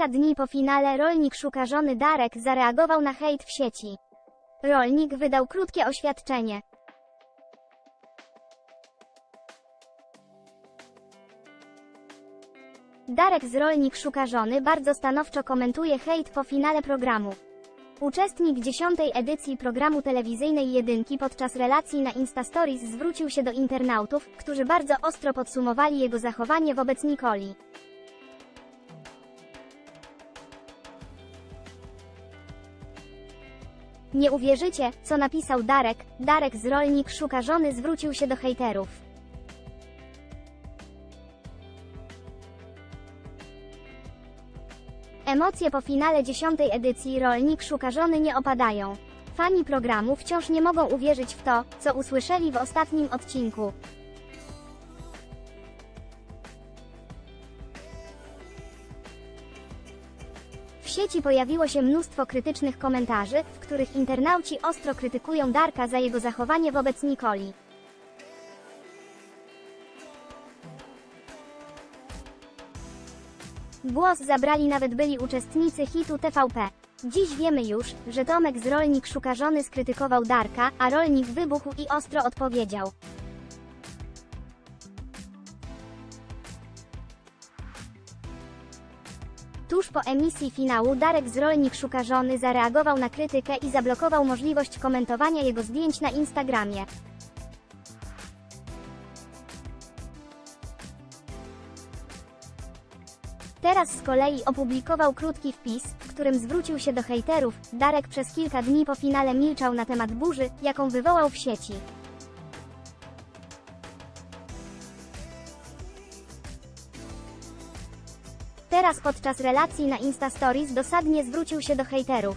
kilka dni po finale rolnik szuka żony Darek zareagował na hejt w sieci. Rolnik wydał krótkie oświadczenie. Darek z Rolnik szuka żony bardzo stanowczo komentuje hejt po finale programu. Uczestnik dziesiątej edycji programu telewizyjnej Jedynki podczas relacji na Instastories zwrócił się do internautów, którzy bardzo ostro podsumowali jego zachowanie wobec Nikoli. Nie uwierzycie, co napisał Darek. Darek z Rolnik szuka żony zwrócił się do hejterów. Emocje po finale dziesiątej edycji Rolnik szuka żony nie opadają. Fani programu wciąż nie mogą uwierzyć w to, co usłyszeli w ostatnim odcinku. W sieci pojawiło się mnóstwo krytycznych komentarzy, w których internauci ostro krytykują Darka za jego zachowanie wobec Nikoli. Głos zabrali nawet byli uczestnicy hitu TVP. Dziś wiemy już, że Tomek z Rolnik szuka żony skrytykował Darka, a Rolnik wybuchł i ostro odpowiedział. Tuż po emisji finału Darek z Rolnik szuka żony zareagował na krytykę i zablokował możliwość komentowania jego zdjęć na Instagramie. Teraz z kolei opublikował krótki wpis, w którym zwrócił się do hejterów. Darek przez kilka dni po finale milczał na temat burzy, jaką wywołał w sieci. Teraz podczas relacji na Instastories dosadnie zwrócił się do hejterów.